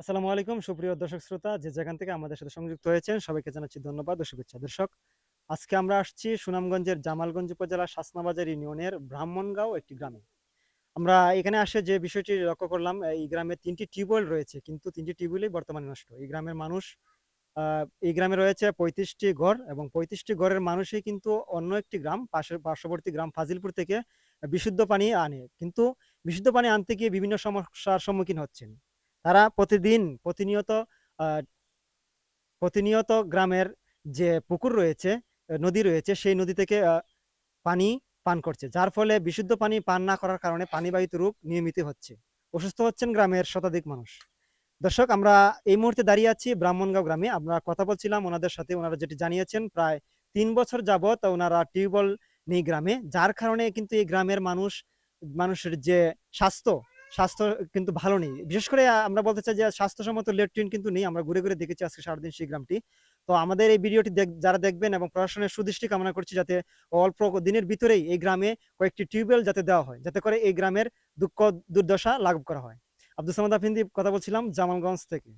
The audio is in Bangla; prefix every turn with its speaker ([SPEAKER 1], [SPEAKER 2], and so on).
[SPEAKER 1] আসসালামু আলাইকুম। সুপ্রিয় দর্শক শ্রোতা, যে যেখান থেকে আমাদের সাথে সংযুক্ত হয়েছেন, সবাইকে জানাচ্ছি ধন্যবাদ ও শুভেচ্ছা। দর্শক, আজকে আমরা আসছি সুনামগঞ্জের জামালগঞ্জ উপজেলার শাসনাবাজার ইউনিয়নের ব্রাহ্মণগাঁও একটি গ্রামে। আমরা এখানে আসে যে বিষয়টি লক্ষ্য করলাম এই গ্রামে তিনটি টিউবওয়েল রয়েছে, কিন্তু তিনটি টিউবওয়েলই বর্তমানে নষ্ট। এই গ্রামের মানুষ এই গ্রামে রয়েছে পঁয়ত্রিশটি ঘর এবং পঁয়ত্রিশটি ঘরের মানুষই কিন্তু অন্য একটি গ্রাম, পাশের পার্শ্ববর্তী গ্রাম ফাজিলপুর থেকে বিশুদ্ধ পানি আনে। কিন্তু বিশুদ্ধ পানি আনতে গিয়ে বিভিন্ন সমস্যার সম্মুখীন হচ্ছেন। তারা প্রতিদিন প্রতিনিয়ত প্রতিনিয়ত গ্রামের যে পুকুর রয়েছে নদী রয়েছে, সেই নদী থেকে পানি পান করছে। যার ফলে বিশুদ্ধ পানি পান না করার কারণে পানিবাহিত রোগ নিয়মিত হচ্ছে। অসুস্থ হচ্ছেন গ্রামের শতাধিক মানুষ। দর্শক, আমরা এই মুহূর্তে দাঁড়িয়ে আছি ব্রাহ্মণগাঁও গ্রামে। আমরা কথা বলছিলাম ওনাদের সাথে, ওনারা যেটি জানিয়েছেন, প্রায় তিন বছর যাবত ওনারা টিউবওয়েল নেই গ্রামে, যার কারণে কিন্তু এই গ্রামের মানুষ, মানুষের যে স্বাস্থ্য স্বাস্থ্য কিন্তু ভালো নেই। বিশেষ করে আমরা বলতে চাই যে, স্বাস্থ্যসম্মত লেট্রিন কিন্তু নেই। আমরা ঘুরে ঘুরে দেখেছি আজকে সারাদিন সেই গ্রামটি। তো আমাদের এই ভিডিওটি যারা দেখবেন এবং প্রশাসনের সুদৃষ্টি কামনা করছি যাতে অল্প দিনের ভিতরেই এই গ্রামে কয়েকটি টিউবওয়েল যাতে দেওয়া হয়, যাতে করে এই গ্রামের দুঃখ, দুর্দশা লাঘব করা হয়। আব্দুল সামাদ আফিন্দি কথা বলছিলাম জামালগঞ্জ থেকে।